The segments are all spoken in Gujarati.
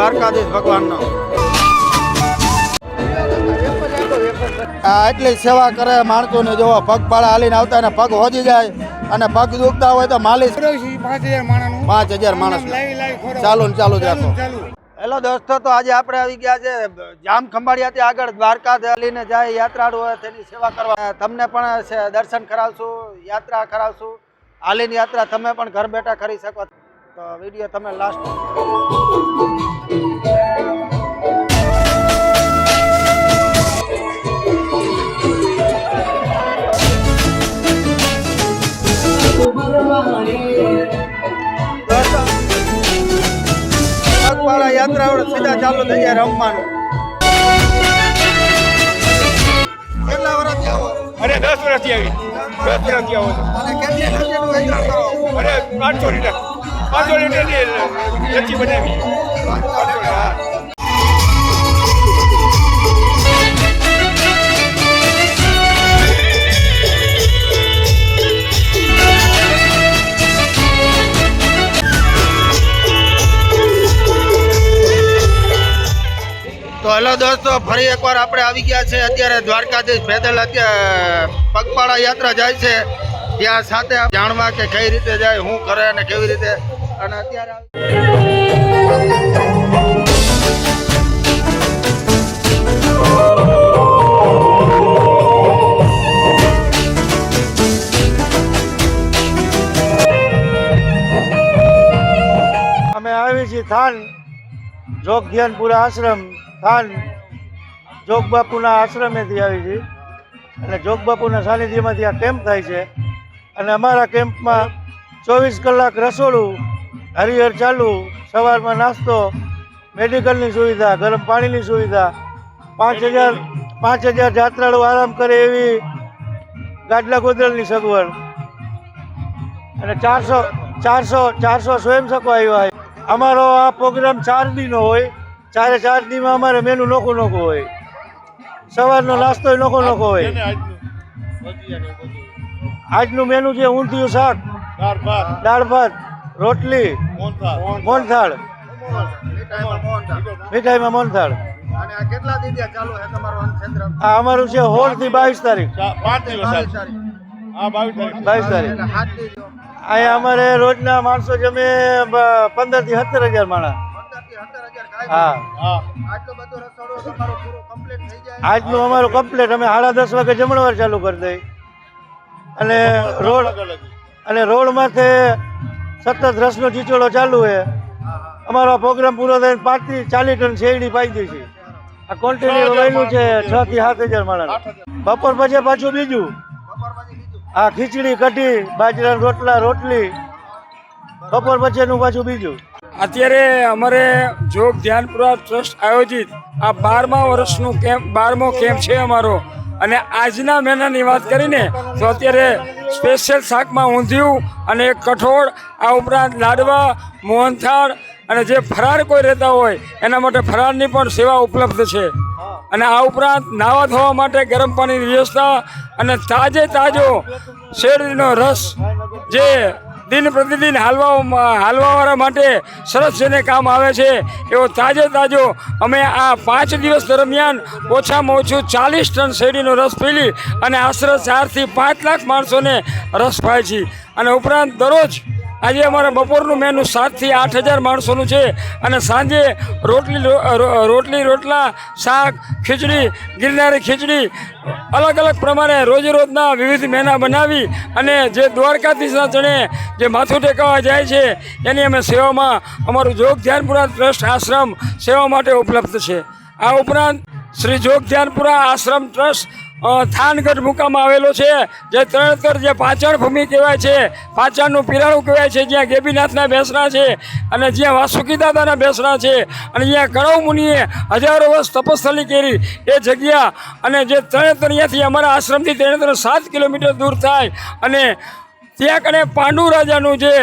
દ્વારકાધીશ ભગવાનનો. આ એટલી સેવા કરે માણસોને જોવો પગપાળા હાલીને આવતા અને પગ હોજી જાય અને પગ દુખતા હોય તો માલિશ પાંચ હજાર માણસ. ચાલુ ને ચાલુ જ રાખો. હેલો દોસ્તો તો આજે આપણે આવી ગયા છે જામ ખંભાળિયાથી આગળ દ્વારકા લઈને જાય યાત્રાળુ હોય તેની સેવા કરવા. તમને પણ દર્શન કરાવશું યાત્રા કરાવશું. હાલીની યાત્રા તમે પણ ઘર બેઠા કરી શકો. તો વીડિયો તમે લાસ્ટ પગપાળા યાત્રાઓ સીધા ચાલુ થઈ જાય રમવાનું. કેટલા વર્ષથી આવો? અરે દસ વર્ષથી આવી. દસ વર્ષથી આવો અરે પાંચસો લીટર. તો હેલો દોસ્તો, ફરી એકવાર આપણે આવી ગયા છે. અત્યારે દ્વારકાધીશ પેદલ અત્યારે પગપાળા યાત્રા જાય છે. ત્યાં સાથે જાણવા કે કઈ રીતે જાય, શું કરે અને કેવી રીતે અને અત્યારે અમે આવી છીએ થાન જોગ ધ્યાનપુરા આશ્રમ, થાન જોગ બાપુના આશ્રમેથી આવી છીએ. અને જોગ બાપુના સાનિધ્યમાંથી આ કેમ્પ થાય છે. અને અમારા કેમ્પમાં ચોવીસ કલાક રસોડું હરિહર ચાલુ સવારમાં નાસ્તો મેડિકલની સુવિધા ગરમ પાણીની સુવિધા પાંચ હજાર પાંચ હજાર જાત્રાળુ આરામ કરે એવી ગાડલા ગોદરલની સગવડ. અને ચારસો ચારસો ચારસો સ્વયંસેવકો આવ્યા હોય. અમારો આ પ્રોગ્રામ ચાર દીનો હોય. ચારે ચાર દીમાં અમારે મેનુ નોખું નોખું હોય. સવારનો નાસ્તો નોખો નોખો હોય. આજનું? મેનુ છે ઊંધિયું શાક. દાળ ભાત. રોટલી મોહનથાળ. મીઠાઈમાં મોનથાળ આ અમારું છે સોળથી બાવીસ તારીખ. બાવીસ તારીખ. અહીંયા અમારે રોજના માણસો જમે પંદરથી સત્તર હજાર માણસ. હા. હા. આજનું અમારું કમ્પ્લેટ અમે સાડા દસ વાગે જમણવાર ચાલુ કરી દઈ. અને રોડ અને રોડ માથે સતત રસનો ચીચોડો ચાલુ છે. અમારો પ્રોગ્રામ પૂરો થઈને પાંત્રીસ ચાલીસ ટન શેરડી પાઈ દઈ છે. આ કોન્ટિન્યુ વહેલું છે છ થી સાત હજાર માણસ. બપોર પછી પાછું બીજું. આ ખીચડી કઢી બાજરાના રોટલા રોટલી. બપોર પછીનું પાછું બીજું. અત્યારે અમારે જોગ ધ્યાનપુરા ટ્રસ્ટ આયોજિત આ બારમા વર્ષનું કેમ્પ બારમો કેમ્પ છે અમારો. અને આજના મહિનાની વાત કરીને તો અત્યારે સ્પેશિયલ શાકમાં ઊંધિયું અને એક કઠોળ, આ ઉપરાંત લાડવા, મોહનથાળ અને જે ફરાર કોઈ રહેતા હોય, એના માટે ફરારની પણ સેવા ઉપલબ્ધ છે. અને આ ઉપરાંત નાવા ધોવા માટે ગરમ પાણીની વ્યવસ્થા અને તાજે તાજો શેરડીનો રસ જે દિન પ્રતિદિન હાલવા હાલવાવાળા માટે સરસ જેને કામ આવે છે, એવો તાજો તાજો અમે આ પાંચ દિવસ દરમિયાન ઓછામાં ઓછું ચાલીસ ટન શેરડીનો રસ પીલી અને આશરે ચારથી પાંચ લાખ માણસોને રસ પાય છે. અને ઉપરાંત દરરોજ આજે અમારા બપોરનું મેનુ સાતથી આઠ હજાર માણસોનું છે અને સાંજે રોટલી રોટલી, રોટલા, શાક, ખીચડી, ગિરનારી ખીચડી, અલગ અલગ પ્રમાણે રોજે રોજના વિવિધ મેના બનાવી અને જે દ્વારકાધીશના ચણે જે માથું ટેકાવા જાય છે, એની અમે સેવામાં અમારું જોગ ધ્યાનપુરા ટ્રસ્ટ આશ્રમ સેવા માટે ઉપલબ્ધ છે. આ ઉપરાંત શ્રી જોગ ધ્યાનપુરા આશ્રમ ટ્રસ્ટ થાનગઢ મુકામ આવેલો છે, જે તરણતર જે પાચણ ભૂમિ કહેવાય છે, પાચણનું પિરાણું કહેવાય છે, જ્યાં ગેબીનાથના બેસણા છે અને જ્યાં વાસુકી દાદાના બેસણા છે અને જ્યાં કણવ મુનિએ હજારો વર્ષ તપસ્થલી કરી એ જગ્યા અને જે તરણતર અહીંયાથી અમારા આશ્રમથી તરણતર સાત કિલોમીટર દૂર થાય અને ત્યાં કણે પાંડુ રાજાનું જે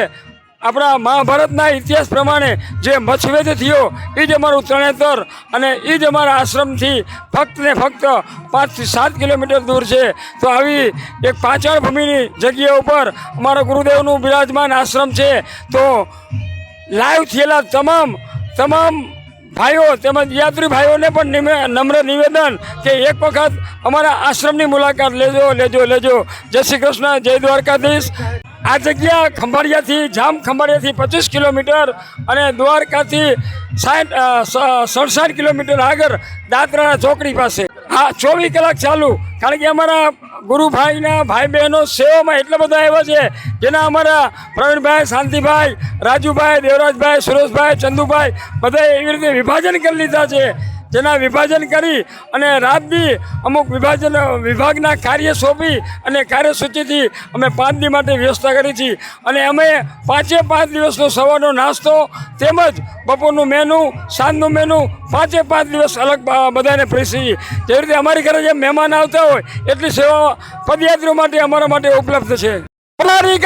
આપણા મહાભારતના ઇતિહાસ પ્રમાણે જે મચ્છવેદ થયો એ જ અમારું તરણેતર અને એ જ અમારા આશ્રમથી ફક્ત ને ફક્ત પાંચથી સાત કિલોમીટર દૂર છે. તો આવી એક પાછળ ભૂમિની જગ્યા ઉપર અમારા ગુરુદેવનું બિરાજમાન આશ્રમ છે. તો લાઈવ થયેલા તમામ તમામ ભાઈઓ તેમજ યાત્રી ભાઈઓને પણ નિમે- નમ્ર નિવેદન કે એક વખત અમારા આશ્રમની મુલાકાત લેજો લેજો લેજો. જય શ્રી કૃષ્ણ, જય દ્વારકાધીશ. આ જગ્યા ખંભાળિયાથી, જામ ખંભાળિયાથી પચીસ કિલોમીટર અને દ્વારકાથી સાઠ સડસાઠ કિલોમીટર આગળ દાદરાના ચોકડી પાસે. હા, ચોવીસ કલાક ચાલુ. કારણ કે અમારા ગુરુભાઈના ભાઈ બહેનો સેવામાં એટલા બધા આવ્યા છે, જેના અમારા પ્રવીણભાઈ, શાંતિભાઈ, રાજુભાઈ, દેવરાજભાઈ, સુરેશભાઈ, ચંદુભાઈ, બધાએ એવી રીતે વિભાજન કરી લીધા છે. જેના વિભાજન કરી અને રાતની અમુક વિભાજન, વિભાગના કાર્ય સોંપી અને કાર્યસૂચિથી અમે પાંચ દિવસ માટે વ્યવસ્થા કરી છે અને અમે પાંચે પાંચ દિવસનો સવારનો નાસ્તો તેમજ બપોરનું મેનુ, સાંજનું મેનુ પાંચે પાંચ દિવસ અલગ બધાને બધાને છીએ જેવી રીતે અમારી ઘરે જે મહેમાન આવતા હોય, એટલી સેવા પદયાત્રીઓ માટે અમારા માટે ઉપલબ્ધ છે અમારી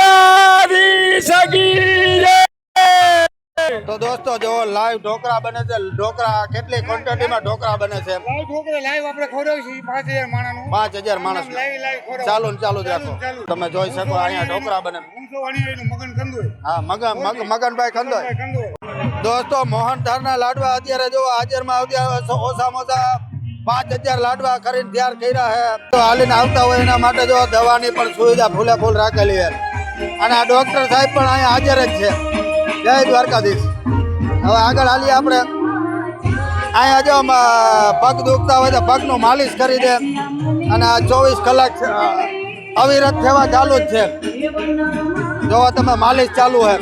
કી જય! તો દોસ્તો જો લાઈવ ઢોકળા બને છે. ઢોકળા કેટલી ક્વોન્ટિટીમાં ઢોકળા બને છે? લાઈવ ઢોકળા લાઈવ આપણે છીએ માણસનું. માણસ લાઈવ લાઈવ ખવડાવો. ચાલુ ચાલુ જ રાખો. તમે જોઈ શકો અહીંયા ઢોકળા બને. મગન કંદોય. હા મગન મગનભાઈ કંદોય. દોસ્તો મોહનથાળના લાડવા અત્યારે જો હાજરમાં આવ્યા ઓછામાં ઓછા પાંચ હજાર લાડવા કરીને તૈયાર કર્યા છે તો હાલીને આવતા હોય એના માટે જો દવાની પણ સુવિધા ફૂલે ફૂલ રાખેલી છે. અને આ ડોક્ટર સાહેબ પણ અહીંયા હાજર જ છે. જય દ્વારકાધીશ. હવે આગળ હાલીએ આપણે. અહીંયા જો પગ દુખતા હોય તો પગનું માલિશ કરી દે. અને આ ચોવીસ કલાક અવિરત થવા ચાલુ જ છે. જો તમે, માલિશ ચાલુ હોય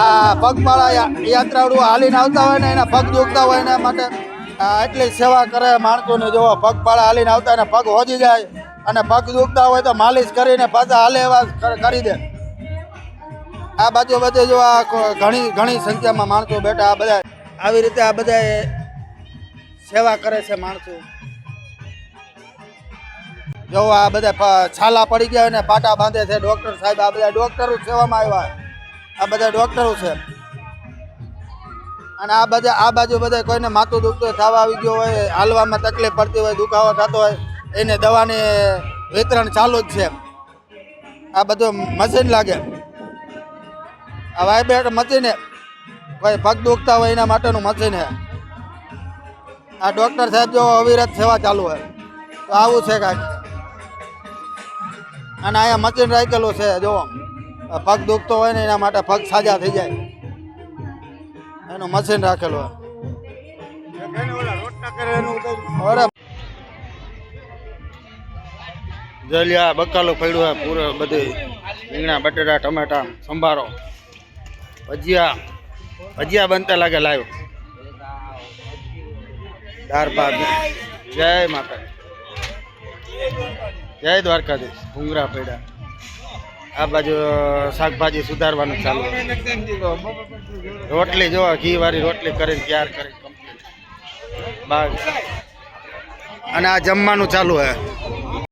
આ પગપાળા યાત્રાળુ હાલીને આવતા હોય ને એના પગ દુખતા હોય એના માટે એટલી સેવા કરે માણસોને. જોવો, પગપાળા હાલીને આવતા એને પગ હોજી જાય. અને પગ દુખતા હોય તો માલિશ કરીને પાછા હાલે એવા કરી દે. આ બાજુ બધે જો આ ઘણી ઘણી સંખ્યામાં માણસો બેઠા આ બધા આવી રીતે આ બધા સેવા કરે છે માણસો. જો આ બધા છાલા પડી ગયા અને પાટા બાંધે છે ડોક્ટર સાહેબ, આ બધા ડોક્ટરો સેવામાં આવ્યા. આ બધા ડોક્ટરો છે. અને આ બધા આ બાજુ બધા કોઈને માથું દુખતું થવા આવી ગયો હોય, હાલવામાં તકલીફ પડતી હોય, દુખાવો થતો હોય, એને દવાની વિતરણ ચાલુ જ છે. આ બધું મશીન લાગે. આ વાઇબ્રેટ મશીન. ભાઈ પગ દુખતા હોય એના માટેનું મશીન છે. આ ડૉક્ટર સાહેબ જો અવિરત સેવા ચાલુ હોય, તો આવું છે કાંઈક. અને અહીંયા મશીન રાખેલું છે જો પગ દુખતો હોય ને એના માટે પગ સાજા થઈ જાય. એનું મશીન રાખેલું હોય જલિયા બકાલો પડ્યું હોય, પૂરે બધી રીંગણા, બટેટા, ટમેટા, સંભારો. ભજીયા. ભજીયા બનતા લાગે લાવ્યો દાર ભાત. જય માતા જય દ્વારકાધીશ. ભૂંગરા પેડા આ બાજુ શાકભાજી સુધારવાનું ચાલુ રોટલી જોવા ઘી વાળી રોટલી કરીને તૈયાર કરી કમ્પ્લીટ બાગ અને આ જમવાનું ચાલુ હે